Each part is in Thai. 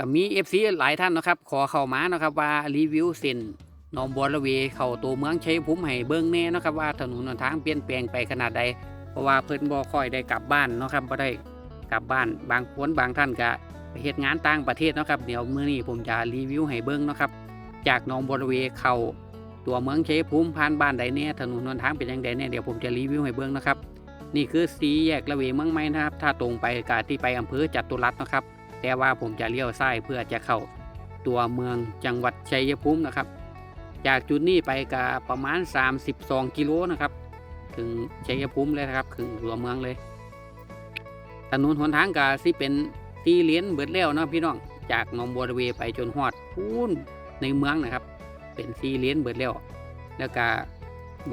ก็มี FC หลายท่านนะครับ ขอเข้ามานะครับว่ารีวิวเส้นหนองบัวระเวเข้าตัวเมืองชัยภูมิให้เบิ่งแน่นะครับว่าถนนหนทางเปลี่ยนแปลงไปขนาดใด เพราะว่าเพิ่นบ่ค่อยได้กลับบ้านนะครับบ่ได้กลับบ้านบางคนบางท่านก็ไปเฮ็ดงานต่างประเทศนะครับเดี๋ยวมื้อนี้ผมจะรีวิวให้เบิ่งนะครับ จากหนองบัวระเวเข้าตัวเมืองชัยภูมิผ่านบ้านใดแน่ถนนหนทางเป็นจังไดแน่เดี๋ยวผมจะรีวิวให้เบิ่งนะครับ นี่คือสีแยกระเวเมืองใหม่นะครับ ถ้าตรงไปกาที่ไปอำเภอจัตุรัสนะครับ แต่ว่าผมจะเลี้ยวซ้ายเพื่อจะเข้าตัวเมืองจังหวัดชัยภูมินะครับ จากจุดนี้ไปก็ประมาณ 32 กิโลนะครับ ถึงชัยภูมิเลยนะครับถึงตัวเมืองเลย ถนนหนทางก็สิเป็นตีเลียนเบิดแล้วนะพี่น้องจากหนองบัวระเวไปจนฮอดพูนในเมืองนะครับ เป็นซีเลียนเบิดแล้วแล้วก็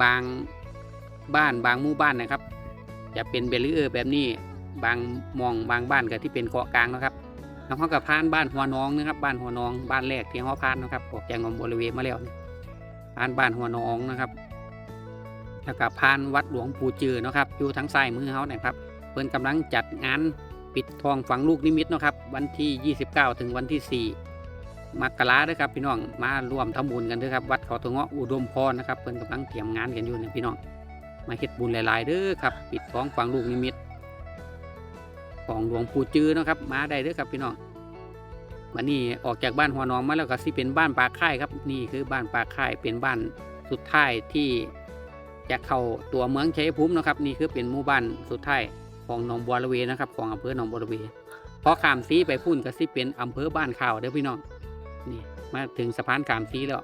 บางบ้านบางหมู่บ้านนะครับ จะเป็นเบลเออร์แบบนี้บางมองบางบ้านก็ที่เป็นเกาะกลางนะครับ แล้วเขาก็ผ่านบ้านหัวน้องนะครับ บ้านหัวน้อง บ้านแรกที่เขาผ่านนะครับออกจากหนองบัวระเวณมาแล้วนี่ผ่านบ้านหัวน้องนะครับแล้วก็ผ่านวัดหลวงปู่จือนะครับอยู่ทางซ้ายมือเขานะครับเพิ่นกำลังจัดงานปิดทองฝังลูกนิมิตนะครับ วันที่ 29 ถึงวันที่ 4มกราด้อครับพี่น้องมาร่วมทำบุญกันด้อครับวัดเขาตะเงาะอุดมพรนะครับเพิ่นกำลังเตรียมงานกันอยู่เนี่ยพี่น้องมาเฮ็ดบุญหลายๆเด้อครับ ปิดทองฝังลูกนิมิต ของหลวงปู่จือนะครับ มาได้เด้อครับพี่น้องวันนี้ออกจากบ้านหัวหนองมาแล้วก็สิเป็นบ้านปาค่ายครับนี่คือบ้านปาค่ายเป็นบ้านสุดท้ายที่จะเข้าตัวเมืองชัยภูมินะครับ นี่คือเป็นหมู่บ้านสุดท้ายของหนองบัวระเวนะครับ ของอำเภอหนองบัวระเวพอขามซีไปพุ่นก็สิเป็นอำเภอบ้านข่าวเด้อพี่น้องนี่มาถึงสะพานขามซีแล้ว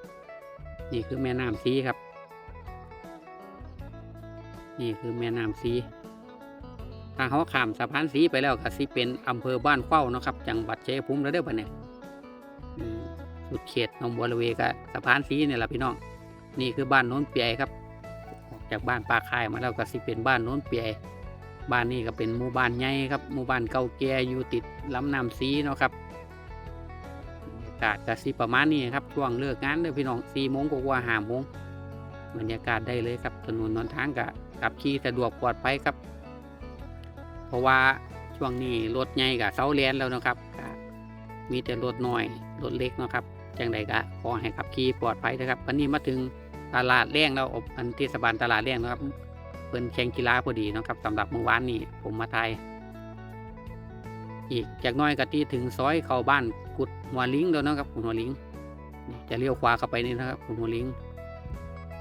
นี่คือแม่น้ำซีครับ นี่คือแม่น้ำซี ถ้าเขาขามสะพานสีไปแล้วก็สิเป็นอำเภอบ้านเข้านะครับ จังหวัดชัยภูมิแล้วเด้อบัดเนี่ยสุดเขตนองบัวระเวก็สะพานสีเนี่ยแหละพี่น้อง นี่คือบ้านโน้นเปียครับ ออกจากบ้านปลาคายมาแล้วก็สิเป็นบ้านโน้นเปียบ้านนี้ก็เป็นหมู่บ้านใหญ่ครับหมู่บ้านเก่าแก่อยู่ติดลำน้ำสีเนาะครับบรรยากาศก็สิประมาณนี้ครับช่วงเลิกงานเด้อพี่น้องสี่โมงกว่าห้าโมงบรรยากาศได้เลยครับถนนหนทางก็ขับขี่สะดวกปลอดภัยครับ ราะว่าช่วงนี้รถใหญ่กับเสาเลียนแล้วนะครับมีแต่รถน้อยรถเล็กนะครับจังใดก็ขอให้ขับขี่ปลอดภัยนะครับวันนี้มาถึงตลาดแรงแล้วอบอันเทศบาลตลาดแรงนะครับเพิ่นแข่งกีฬาพอดีนะครับสำหรับเมื่อวานนี้ผมมาไทยอีกจากน้อยก็ที่ถึงซอยเข้าบ้านกุดหัวลิงแล้วนะครับกุดหัวลิงจะเลี้ยวขวาเข้าไปนี่นะครับกุดหัวลิง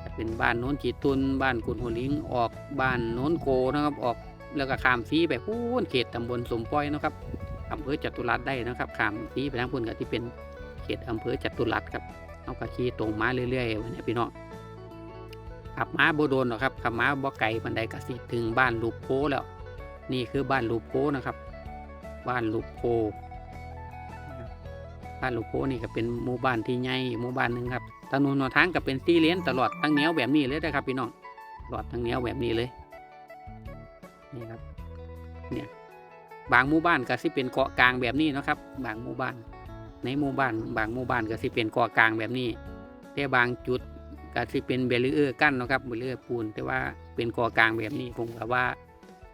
จะเป็นบ้านโน้นจีตุนบ้านกุดหัวลิงออกบ้านโน้นโกนะครับออก แล้วก็ข้ามซีไปพูนเขตตำบลสมป้อยนะครับอำเภอจตุรัสได้นะครับข้ามซีไปทางพุ่นก็ที่เป็นเขตอำเภอจตุรัสครับเอากระขี่ตรงมาเรื่อยๆวันนี้พี่น้องขับม้าโบโดนหรอครับขับม้าบ่ไก่บันไดกสิถึงบ้านลูกโพแล้ว นี่คือบ้านลูกโพนะครับ บ้านลูกโพบ้านลูกโพนี่ก็เป็นหมู่บ้านที่ใหญ่หมู่บ้านหนึ่งครับถนนหนทางก็เป็นสี่เลนตลอดทั้งแนวแบบนี้เลยนะครับพี่น้องตลอดทั้งแนวแบบนี้เลย นี่ครับเนี่ยบางหมู่บ้านก็สิเป็นเกาะกลางแบบนี้นะครับ บางหมู่บ้าน ในหมู่บ้าน บางหมู่บ้านก็สิเป็นเกาะกลางแบบนี้ แต่บางจุดก็สิเป็นเบลเออร์กั้นนะครับเบลเออร์ปูน แต่ว่าเป็นเกาะกลางแบบนี้ผมก็ว่า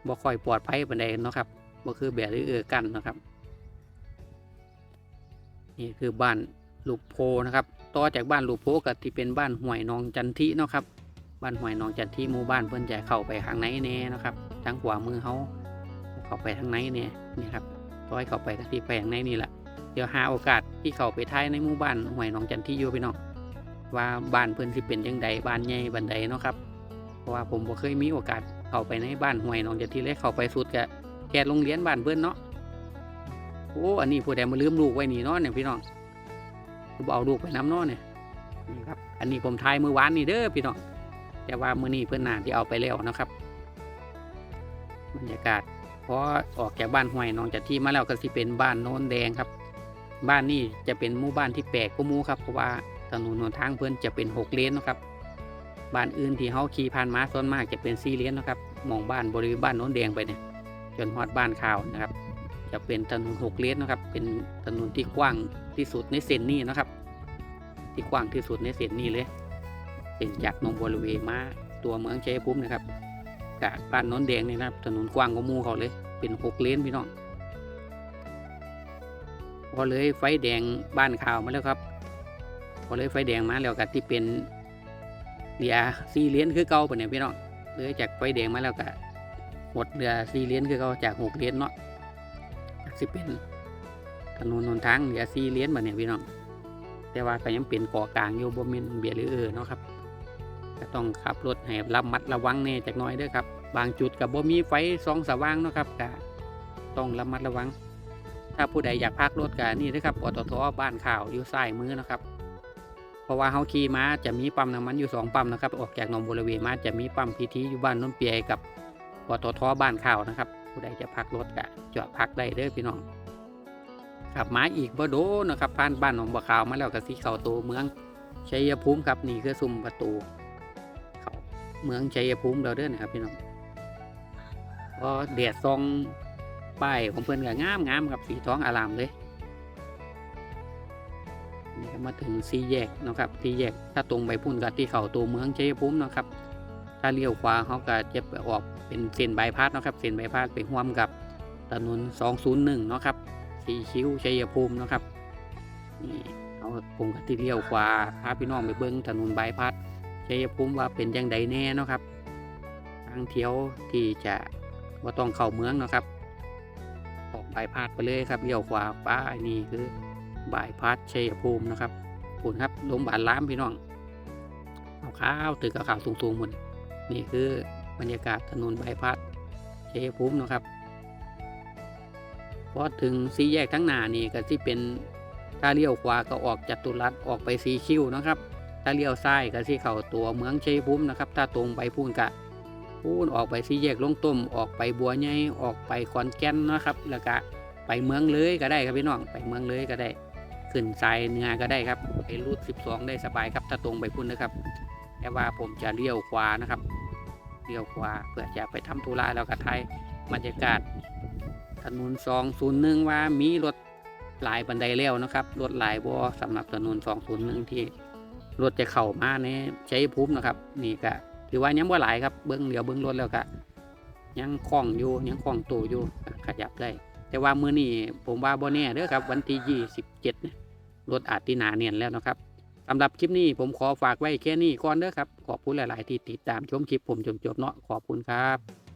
บ่ค่อยปลอดภัยปานใดนะครับบ่คือเบลเออร์กั้นนะครับนี่คือบ้านลูกโพนะครับ ต่อจากบ้านลูกโพก็ที่เป็นบ้านห้วยนองจันทินะครับ บ้านห้วยนองจันทีหมู่บ้านเพิ่อนจะเข้าไปข้างในแน่นะครับ ทางขวามือเขาเข้าไปทางในเนี่ยนี่ครับต้อยเข้าไปก็ที่ไปข้างในนี่แหละเดี๋ยวหาโอกาสที่เข้าไปท้ายในหมู่บ้านห้วยนองจันที่อยู่พี่น้องว่าบ้านเพิ่นสิเป็นยังไงบ้านใหญ่บันไดเนาะครับเพราะว่าผมบ่เคยมีโอกาสเข้าไปในบ้านห้วยนองจันที่เลยเข้าไปสุดก็แค่โรงเรียนบ้านเพิ่นเนาะโอ้อันนี้ผู้ใดมาลืมลูกไว้นี่เนาะเนี่ยพี่น้องบ่เอาลูกไปน้ำเนาะเนี่ยนี่ครับอันนี้ผมทายมือวานนี่เด้อพี่น้องแต่ว่ามื้อนี้เพื่อนนาที่เอาไปแล้วนะครับ บรรยากาศพอออกจากบ้านห้วยหนองจากที่มาแล้วก็สิเป็นบ้านโน้นแดงครับ บ้านนี้จะเป็นหมู่บ้านที่แปลกกว่าหมู่ครับเพราะว่าถนนหนทางเพื่อนจะเป็นหกเลนนะครับบ้านอื่นที่เฮาขี่ผ่านมาส่วนมากจะเป็นสี่เลนนะครับมองบ้านบริเวณบ้านโน้นแดงไปเนี่ยจนฮอดบ้านข่าวนะครับ จะเป็นถนนหกเลนนะครับ เป็นถนนที่กว้างที่สุดในเส้นนี้นะครับ ที่กว้างที่สุดในเส้นนี้เลย เป็นจากนองบระเวณมาตัวเมืองเชัยภูมินะครับ กะบ้านน้นแดงนี่นะครับ ถนนกว้างกว่ามูเขาเลย เป็นหกเลนพี่น้อง พอเลยไฟแดงบ้านข่าวมาแล้วครับ พอเลยไฟแดงมาแล้วก็ที่เป็นเรือซีเหรียญคือเก่าปะเนี่ยพี่น้องเลยจากไฟแดงมาแล้วก็หมดเรือซีเหรียญคือเก่าจากหกเหรียญเนาะสิเป็นถนนหนทางเรือซีเหรียญปะเนี่ยพี่น้อง แต่ว่าก็ยังเป็นเกาะกลางอยู่บ่แม่นเบียหรือเออเนาะครับ ก็ต้องขับรถให้ระมัดระวังแน่จักน่อยเด้อครับ บางจุดกับบ่มีไฟสองสว่างเนาะครับก็ต้องระมัดระวัง ถ้าผู้ใดอยากพักรถก็นี่นะครับปตทบ้านข่าวอยู่ซ้ายมือนะครับ เพราะว่าเฮาขี่มาจะมีปั๊มน้ำมันอยู่สองปั๊มนะครับ ออกจากหนองบัวระเวมาจะมีปั๊มพีทีอยู่บ้านน้นเปียกับปตทบ้านข่าวนะครับ ผู้ใดจะพักรถก็จอดพักได้เด้อพี่น้องขับมาอีกบ่โดนนะครับผ่านบ้านหนองบัวขาวมาแล้วก็สิเข้าตัวเมืองชัยภูมิครับนี่คือซุ้มประตู เมืองชัยภูมิเราเด้อนะครับพี่น้องก็เดียดซองป้ายของเพื่อนก็งามงามครับสีท้องอารามเลยนี่ก็มาถึงสี่แยกนะครับสี่แยกถ้าตรงไปพุ่นกับที่เขาตัวเมืองชัยภูมินะครับ ถ้าเลี้ยวขวาเขาก็จะไปออกเป็นเส้นบายพาสนะครับเส้นบายพาสไปห่วมกับถนน201นะครับสีคิ้วชัยภูมินะครับนี่เอาผมก็ที่เลี้ยวขวาพาพี่น้องไปเบิ้งถนนบายพาส ชัยภูมิว่าเป็นยังไดแน่เนาะครับทางเที่ยวที่จะว่าต้องเข้าเมืองเนาะครับออกบายพาสไปเลยครับเลี้ยวขวาป้ายนี่คือบายพาสชัยภูมินะครับคุณครับโรงพยาบาลล้ามพี่น้องเอาข้าวตึกกับขาวสูงๆหมดนี่คือบรรยากาศถนนบายพาสชัยภูมินะครับพอถึงสี่แยกทั้งหน้านี่ก็ที่เป็นถ้าเลี้ยวขวาก็ออกจัตุรัสออกไปสีคิ้วนะครับ ถ้าเลี้ยวซ้ายก็ที่เข้าตัวเมืองชัยภูมินะครับถ้าตรงไปพูนกะพูนออกไปสี่แยกลงต้มออกไปบัวใหญ่ออกไปขอนแก่นนะครับ แล้วก็ไปเมืองเลยก็ได้ครับพี่น้องไปเมืองเลยก็ได้ ขึ้นสายเนือก็ได้ครับไปรูด 12 ได้สบายครับถ้าตรงไปพุ่นนะครับ แต่ว่าผมจะเลี้ยวขวานะครับเลี้ยวขวาเพื่อจะไปทำธุระแล้วก็ไทยบรรยากาศถนน201ว่ามีรถหลายบันไดแล้วนะครับรถหลายบ่สำหรับถนน201ที่ รถจะเข้ามาในใช้ภูมินะครับ นี่ก็ถือว่ายังบ่หลายครับเบิ้องเดียวเบิ้องรถแล้วก็ยังคล่องอยู่ยังคล่องตัวอยู่ขยับได้ แต่ว่ามือนี้ผมว่าบ่แน่เด้อครับ วันที่27เนี่ยรถอาจตินาเนียนแล้วนะครับสำหรับคลิปนี้ผมขอฝากไว้แค่นี้ก่อนเด้อครับ ขอบคุณหลาย ๆ ที่ติดตามชมคลิปผมจนจบเนาะขอบคุณครับ